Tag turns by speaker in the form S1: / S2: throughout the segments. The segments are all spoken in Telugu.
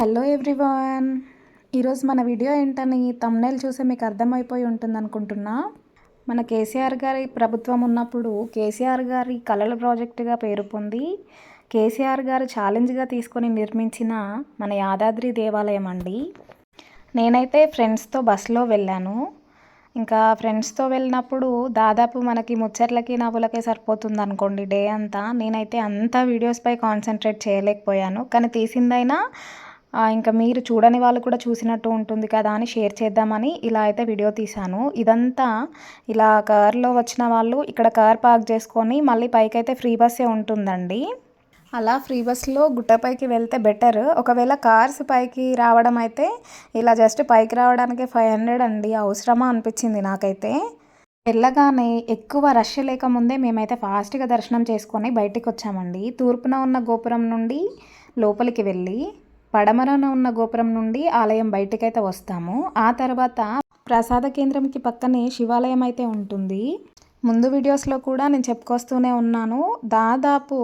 S1: Hello everyone. ఈరోజు మన వీడియో ఏంటని తమ్నేల్ చూసి మీకు అర్థమైపోయి ఉంటుంది అనుకుంటున్నా మన కేసీఆర్ గారి ప్రభుత్వం ఉన్నప్పుడు కేసీఆర్ గారి కళల ప్రాజెక్టుగా పేరు పొంది కేసీఆర్ గారు ఛాలెంజ్గా తీసుకొని నిర్మించిన మన యాదాద్రి దేవాలయం అండి. నేనైతే ఫ్రెండ్స్తో బస్సులో వెళ్ళాను. ఇంకా ఫ్రెండ్స్తో వెళ్ళినప్పుడు దాదాపు మనకి ముచ్చట్లకి నవ్వులకే సరిపోతుంది అనుకోండి డే అంతా. నేనైతే అంతా వీడియోస్పై కాన్సన్ట్రేట్ చేయలేకపోయాను. కానీ తీసిందైనా ఇంకా మీరు చూడని వాళ్ళు కూడా చూసినట్టు ఉంటుంది కదా అని షేర్ చేద్దామని ఇలా అయితే వీడియో తీశాను. ఇదంతా ఇలా కార్లో వచ్చిన వాళ్ళు ఇక్కడ కార్ పార్క్ చేసుకొని మళ్ళీ పైకైతే ఫ్రీ బస్సే ఉంటుందండి. అలా ఫ్రీ బస్లో గుట్టపైకి వెళ్తే బెటర్ ఒకవేళ కార్స్ పైకి రావడం అయితే ఇలా జస్ట్ పైకి రావడానికి ఫైవ్ హండ్రెడ్ అండి. అవసరమా అనిపించింది నాకైతే. వెళ్ళగానే ఎక్కువ రష్ లేకముందే మేమైతే ఫాస్ట్గా దర్శనం చేసుకొని బయటికి వచ్చామండి తూర్పున ఉన్న గోపురం నుండి లోపలికి వెళ్ళి పడమరన ఉన్న గోపురం నుండి ఆలయం బయటకైతే వస్తాము. ఆ తర్వాత ప్రసాద కేంద్రంకి పక్కనే శివాలయం అయితే ఉంటుంది. ముందు వీడియోస్లో కూడా నేను చెప్పుకొస్తూనే ఉన్నాను. దాదాపు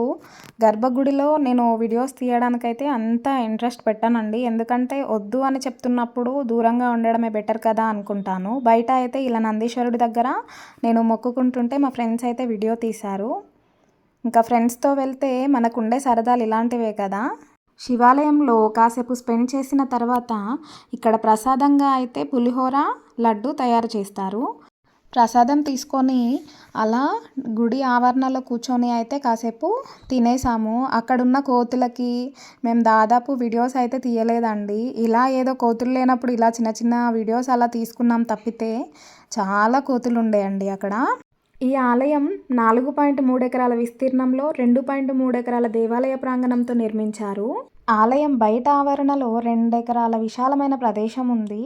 S1: గర్భగుడిలో నేను వీడియోస్ తీయడానికైతే అంత ఇంట్రెస్ట్ పెట్టానండి. ఎందుకంటే వద్దు అని చెప్తున్నప్పుడు దూరంగా ఉండడమే బెటర్ కదా అనుకుంటాను. బయట అయితే ఇలా నందీశ్వరుడి దగ్గర నేను మొక్కుకుంటుంటే మా ఫ్రెండ్స్ అయితే వీడియో తీశారు. ఇంకా ఫ్రెండ్స్తో వెళ్తే మనకుండే సరదాలు ఇలాంటివే కదా. శివాలయంలో కాసేపు స్పెండ్ చేసిన తర్వాత ఇక్కడ ప్రసాదంగా అయితే పులిహోర లడ్డు తయారు చేస్తారు. ప్రసాదం తీసుకొని అలా గుడి ఆవరణలో కూర్చొని అయితే కాసేపు తినేసాము. అక్కడున్న కోతులకి మేము దాదాపు వీడియోస్ అయితే తీయలేదండి. ఇలా ఏదో కోతులు లేనప్పుడు ఇలా చిన్న చిన్న వీడియోస్ అలా తీసుకున్నాం తప్పితే చాలా కోతులు ఉండేయండి అక్కడ. ఈ ఆలయం నాలుగు పాయింట్ మూడు ఎకరాల విస్తీర్ణంలో రెండు పాయింట్ మూడు ఎకరాల దేవాలయ ప్రాంగణంతో నిర్మించారు. ఆలయం బయట ఆవరణలో రెండు ఎకరాల విశాలమైన ప్రదేశం ఉంది.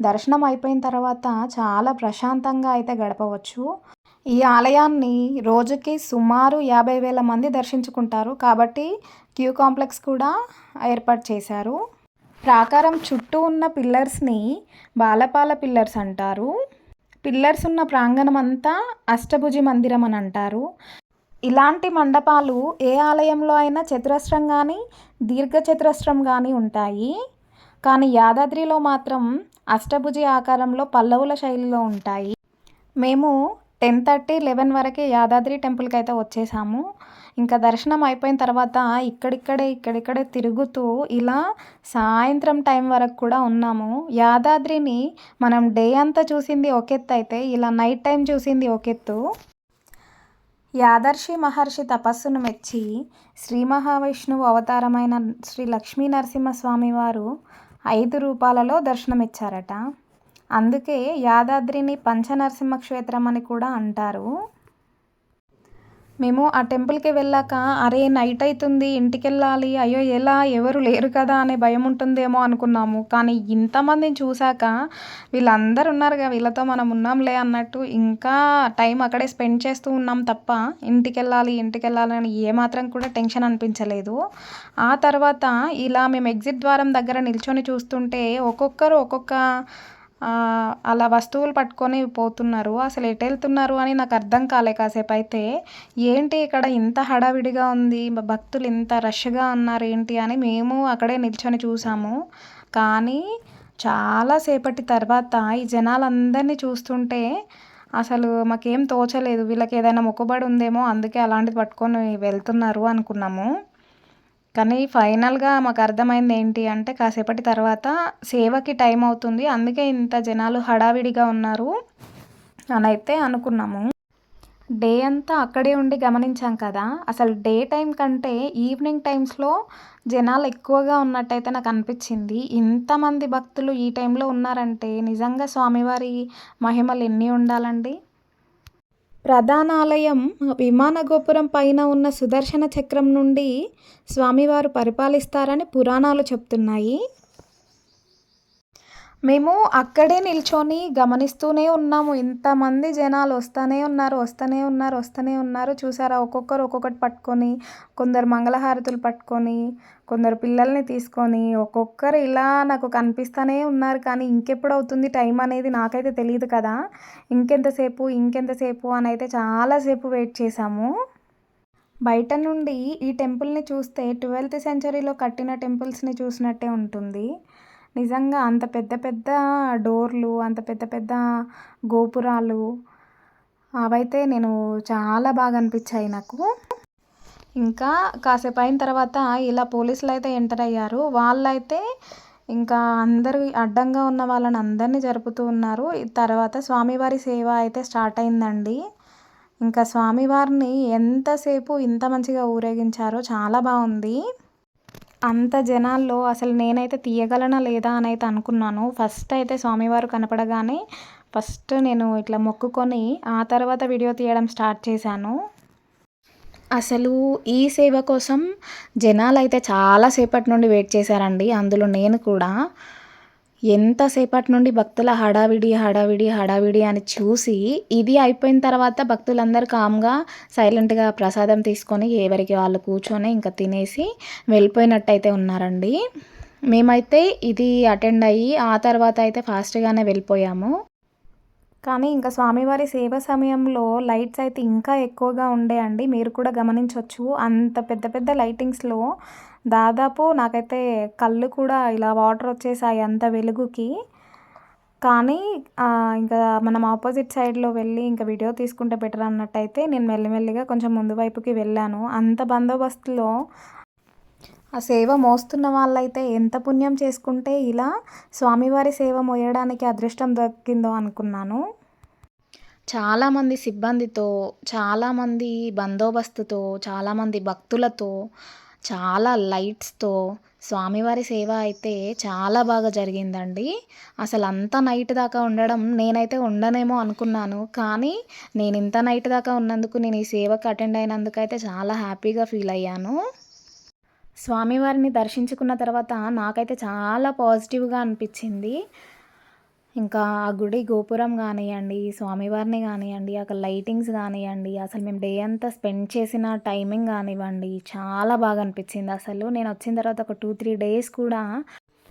S1: దర్శనం అయిపోయిన తర్వాత చాలా ప్రశాంతంగా అయితే గడపవచ్చు. ఈ ఆలయాన్ని రోజుకి సుమారు యాభై వేల మంది దర్శించుకుంటారు. కాబట్టి క్యూ కాంప్లెక్స్ కూడా ఏర్పాటు చేశారు. ప్రాకారం చుట్టూ ఉన్న పిల్లర్స్ని బాలపాల పిల్లర్స్ అంటారు. పిల్లర్స్ ఉన్న ప్రాంగణం అంతా అష్టభుజి మందిరం అని అంటారు. ఇలాంటి మండపాలు ఏ ఆలయంలో అయినా చతురస్రం కానీ దీర్ఘ చతురస్రం కానీ ఉంటాయి. కానీ యాదాద్రిలో మాత్రం అష్టభుజి ఆకారంలో పల్లవుల శైలిలో ఉంటాయి. మేము టెన్ థర్టీ లెవెన్ వరకే యాదాద్రి టెంపుల్కి అయితే వచ్చేసాము. ఇంకా దర్శనం అయిపోయిన తర్వాత ఇక్కడిక్కడే ఇక్కడిక్కడే తిరుగుతూ ఇలా సాయంత్రం టైం వరకు కూడా ఉన్నాము. యాదాద్రిని మనం డే అంతా చూసింది ఒకెత్తు అయితే ఇలా నైట్ టైం చూసింది ఒకెత్తు. యాదర్శి మహర్షి తపస్సును మెచ్చి శ్రీ మహావిష్ణువు అవతారమైన శ్రీ లక్ష్మీ నరసింహస్వామి వారు ఐదు రూపాలలో దర్శనమిచ్చారట. అందుకే యాదాద్రిని పంచనరసింహ క్షేత్రం అని కూడా అంటారు. మేము ఆ టెంపుల్కి వెళ్ళాక అరే నైట్ అవుతుంది ఇంటికి వెళ్ళాలి అయ్యో ఎలా ఎవరు లేరు కదా అనే భయం ఉంటుందేమో అనుకున్నాము. కానీ ఇంతమందిని చూశాక వీళ్ళందరూ ఉన్నారుగా వీళ్ళతో మనం ఉన్నాంలే అన్నట్టు ఇంకా టైం అక్కడే స్పెండ్ చేస్తూ ఉన్నాం తప్ప ఇంటికి వెళ్ళాలి ఇంటికి వెళ్ళాలి అని ఏమాత్రం కూడా టెన్షన్ అనిపించలేదు. ఆ తర్వాత ఇలా మేము ఎగ్జిట్ ద్వారం దగ్గర నిల్చొని చూస్తుంటే ఒక్కొక్కరు ఒక్కొక్క అలా వస్తువులు పట్టుకొని పోతున్నారు అసలు ఎటు వెళ్తున్నారు అని నాకు అర్థం కాలే కాసేపు. అయితే ఏంటి ఇక్కడ ఇంత హడావిడిగా ఉంది భక్తులు ఇంత రష్గా ఉన్నారు ఏంటి అని మేము అక్కడే నిల్చొని చూసాము. కానీ చాలాసేపటి తర్వాత ఈ జనాలందరినీ చూస్తుంటే అసలు మాకేం తోచలేదు వీళ్ళకి ఏదైనా మొక్కుబడి ఉందేమో అందుకే అలాంటిది పట్టుకొని వెళ్తున్నారు అనుకున్నాము. కానీ ఫైనల్గా మాకు అర్థమైంది ఏంటి అంటే కాసేపటి తర్వాత సేవకి టైం అవుతుంది. అందుకే ఇంత జనాలు హడావిడిగా ఉన్నారు అని అయితే అనుకున్నాము. డే అంతా అక్కడే ఉండి గమనించాం కదా. అసలు డే టైం కంటే ఈవినింగ్ టైమ్స్లో జనాలు ఎక్కువగా ఉన్నట్టయితే నాకు అనిపించింది. ఇంతమంది భక్తులు ఈ టైంలో ఉన్నారంటే నిజంగా స్వామివారి మహిమలు ఎన్ని ఉండాలండి? ప్రధానాలయం విమాన గోపురం పైన ఉన్న సుదర్శన చక్రం నుండి స్వామివారు పరిపాలిస్తారని పురాణాలు చెప్తున్నాయి. మేము అక్కడే నిల్చొని గమనిస్తూనే ఉన్నాము. ఇంతమంది జనాలు వస్తూనే ఉన్నారు వస్తూనే ఉన్నారు వస్తూనే ఉన్నారు. చూసారా? ఒక్కొక్కరు ఒక్కొక్కటి పట్టుకొని కొందరు మంగళహారతులు పట్టుకొని కొందరు పిల్లల్ని తీసుకొని ఒక్కొక్కరు ఇలా నాకు కనిపిస్తూనే ఉన్నారు. కానీ ఇంకెప్పుడు అవుతుంది? టైం అనేది నాకైతే తెలియదు కదా. ఇంకెంతసేపు ఇంకెంతసేపు అని అయితే చాలాసేపు వెయిట్ చేశాము. బయట నుండి ఈ టెంపుల్ని చూస్తే ట్వెల్త్ సెంచరీలో కట్టిన టెంపుల్స్ని చూసినట్టే ఉంటుంది. నిజంగా అంత పెద్ద పెద్ద డోర్లు అంత పెద్ద పెద్ద గోపురాలు అవైతే నేను చాలా బాగా అనిపించాయి నాకు. ఇంకా కాసేపు అయిన తర్వాత ఇలా పోలీసులు అయితే ఎంటర్ అయ్యారు. వాళ్ళైతే ఇంకా అందరు అడ్డంగా ఉన్న వాళ్ళని అందరినీ జరుపుతూ ఉన్నారు. తర్వాత స్వామివారి సేవ అయితే స్టార్ట్ అయిందండి. ఇంకా స్వామివారిని ఎంతసేపు ఇంత మంచిగా ఊరేగించారో చాలా బాగుంది. అంత జనాల్లో అసలు నేనైతే తీయగలనా లేదా అని అయితే అనుకున్నాను. ఫస్ట్ అయితే స్వామివారు కనపడగానే ఫస్ట్ నేను ఇట్లా మొక్కుకొని ఆ తర్వాత వీడియో తీయడం స్టార్ట్ చేశాను. అసలు ఈ సేవ కోసం జనాలు అయితే చాలాసేపటి నుండి వెయిట్ చేశారండి. అందులో నేను కూడా ఎంతసేపటి నుండి భక్తుల హడావిడి హడావిడి హడావిడి అని చూసి ఇది అయిపోయిన తర్వాత భక్తులందరూ కామ్గా సైలెంట్గా ప్రసాదం తీసుకొని ఎవరికి వాళ్ళు కూర్చొని ఇంకా తినేసి వెళ్ళిపోయినట్టయితే ఉన్నారండి. మేమైతే ఇది అటెండ్ అయ్యి ఆ తర్వాత అయితే ఫాస్ట్గానే వెళ్ళిపోయాము. కానీ ఇంకా స్వామివారి సేవ సమయంలో లైట్స్ అయితే ఇంకా ఎక్కువగా ఉండే అండి. మీరు కూడా గమనించవచ్చు అంత పెద్ద పెద్ద లైటింగ్స్లో దాదాపు నాకైతే కళ్ళు కూడా ఇలా వాటర్ వచ్చేసాయి అంత వెలుగుకి. కానీ ఇంకా మనం ఆపోజిట్ సైడ్లో వెళ్ళి ఇంకా వీడియో తీసుకుంటే బెటర్ అన్నట్టయితే నేను మెల్లిమెల్లిగా కొంచెం ముందు వైపుకి వెళ్ళాను. అంత బందోబస్తులో ఆ సేవ మోస్తున్న వాళ్ళైతే ఎంత పుణ్యం చేసుకుంటే ఇలా స్వామివారి సేవ మోయడానికి అదృష్టం దక్కిందో అనుకున్నాను. చాలామంది సిబ్బందితో చాలామంది బందోబస్తుతో చాలామంది భక్తులతో చాలా లైట్స్తో స్వామివారి సేవ అయితే చాలా బాగా జరిగిందండి. అసలు అంత నైట్ దాకా ఉండడం నేనైతే ఉండనేమో అనుకున్నాను. కానీ నేను ఇంత నైట్ దాకా ఉన్నందుకు నేను ఈ సేవకు అటెండ్ అయినందుకు అయితే చాలా హ్యాపీగా ఫీల్ అయ్యాను. స్వామివారిని దర్శించుకున్న తర్వాత నాకైతే చాలా పాజిటివ్గా అనిపించింది. ఇంకా ఆ గుడి గోపురం కానివ్వండి స్వామివారిని కానివ్వండి అక్కడ లైటింగ్స్ కానివ్వండి అసలు మేము డే అంతా స్పెండ్ చేసిన టైమింగ్ కానివ్వండి చాలా బాగా అనిపించింది. అసలు నేను వచ్చిన తర్వాత ఒక టూ త్రీ డేస్ కూడా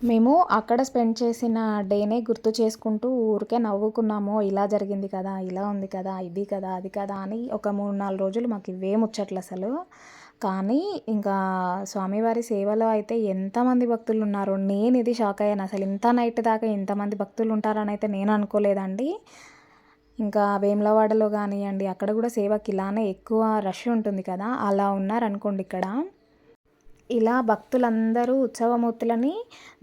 S1: మేము అక్కడ స్పెండ్ చేసిన డేనే గుర్తు చేసుకుంటూ ఊరికే నవ్వుకున్నాము. ఇలా జరిగింది కదా ఇలా ఉంది కదా ఇది కదా అది కదా అని ఒక మూడు నాలుగు రోజులు మాకు ఇవే ముచ్చట్లు అసలు. కానీ ఇంకా స్వామివారి సేవలో అయితే ఎంతమంది భక్తులు ఉన్నారో నేను ఇది షాక్ అయ్యాను. అసలు ఇంత నైట్ దాకా ఎంతమంది భక్తులు ఉంటారని అయితే నేను అనుకోలేదండి. ఇంకా వేములవాడలో కానివ్వండి అక్కడ కూడా సేవకి ఇలానే ఎక్కువ రష్ ఉంటుంది కదా అలా ఉన్నారనుకోండి ఇక్కడ. ఇలా భక్తులందరూ ఉత్సవమూర్తులని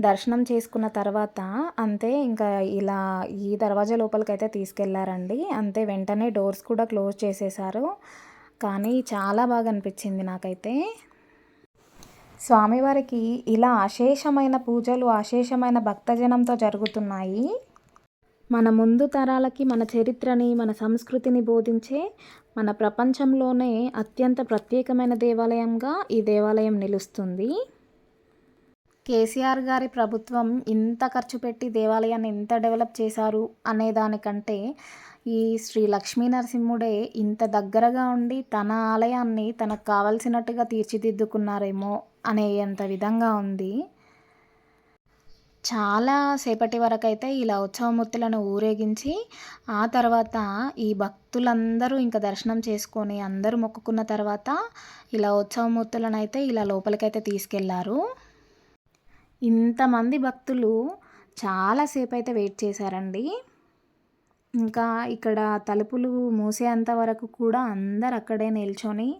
S1: దర్శనం చేసుకున్న తర్వాత అంతే ఇంకా ఇలా ఈ దర్వాజా లోపలికైతే తీసుకెళ్ళారండి. అంతే వెంటనే డోర్స్ కూడా క్లోజ్ చేసేసారు కానీ చాలా బాగా అనిపించింది నాకైతే. స్వామివారికి ఇలా అశేషమైన పూజలు అశేషమైన భక్తజనంతో జరుగుతున్నాయి. మన ముందు తరాలకి మన చరిత్రని మన సంస్కృతిని బోధించే మన ప్రపంచంలోనే అత్యంత ప్రత్యేకమైన దేవాలయంగా ఈ దేవాలయం నిలుస్తుంది. కేసీఆర్ గారి ప్రభుత్వం ఇంత ఖర్చు పెట్టి దేవాలయాన్ని ఎంత డెవలప్ చేశారు అనే దానికంటే ఈ శ్రీ లక్ష్మీ నరసింహుడే ఇంత దగ్గరగా ఉండి తన ఆలయాన్ని తనకు కావలసినట్టుగా తీర్చిదిద్దుకున్నారేమో అనేంత విధంగా ఉంది. చాలా సేపటి వరకు అయితే ఇలా ఉత్సవమూర్తులను ఊరేగించి ఆ తర్వాత ఈ భక్తులందరూ ఇంకా దర్శనం చేసుకొని అందరూ మొక్కుకున్న తర్వాత ఇలా ఉత్సవమూర్తులను అయితే ఇలా లోపలికైతే తీసుకెళ్ళారు. ఇంతమంది భక్తులు చాలాసేపు అయితే వెయిట్ చేశారండి. ఇంకా ఇక్కడ తలుపులు మూసేంత వరకు కూడా అందరు అక్కడే నిల్చొని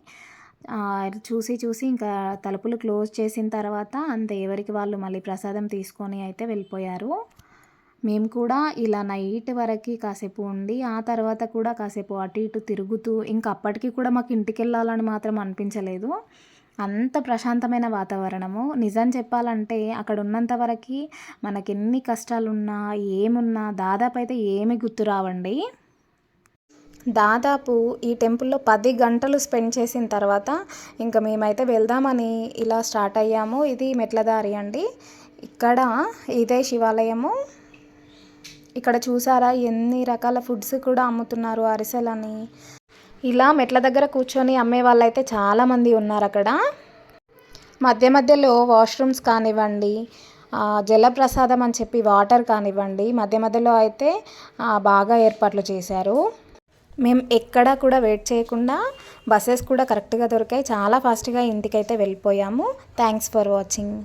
S1: చూసి చూసి ఇంకా తలుపులు క్లోజ్ చేసిన తర్వాత అంత ఎవరికి వాళ్ళు మళ్ళీ ప్రసాదం తీసుకొని అయితే వెళ్ళిపోయారు. మేము కూడా ఇలా నైట్ వరకు కాసేపు ఉండి ఆ తర్వాత కూడా కాసేపు అటు ఇటు తిరుగుతూ ఇంకా అప్పటికి కూడా మాకు ఇంటికి వెళ్ళాలని మాత్రం అనిపించలేదు. అంత ప్రశాంతమైన వాతావరణము. నిజం చెప్పాలంటే అక్కడ ఉన్నంత వరకు మనకి ఎన్ని కష్టాలున్నా ఏమున్నా దాదాపు అయితే ఏమి గుర్తు రావండి. దాదాపు ఈ టెంపుల్లో పది గంటలు స్పెండ్ చేసిన తర్వాత ఇంకా మేమైతే వెళ్దామని ఇలా స్టార్ట్ అయ్యాము. ఇది మెట్లదారి అండి. ఇక్కడ ఇదే శివాలయము. ఇక్కడ చూసారా ఎన్ని రకాల ఫుడ్స్ కూడా అమ్ముతున్నారు అరిసెలని. ఇలా మెట్ల దగ్గర కూర్చొని అమ్మే వాళ్ళైతే చాలామంది ఉన్నారు అక్కడ. మధ్య మధ్యలో వాష్రూమ్స్ కానివ్వండి జలప్రసాదం అని చెప్పి వాటర్ కానివ్వండి మధ్య మధ్యలో అయితే బాగా ఏర్పాట్లు చేశారు. మేము ఎక్కడా కూడా వెయిట్ చేయకుండా బస్సెస్ కూడా కరెక్ట్గా దొరికాయి. చాలా ఫాస్ట్గా ఇంటికైతే వెళ్ళిపోయాము. Thanks for watching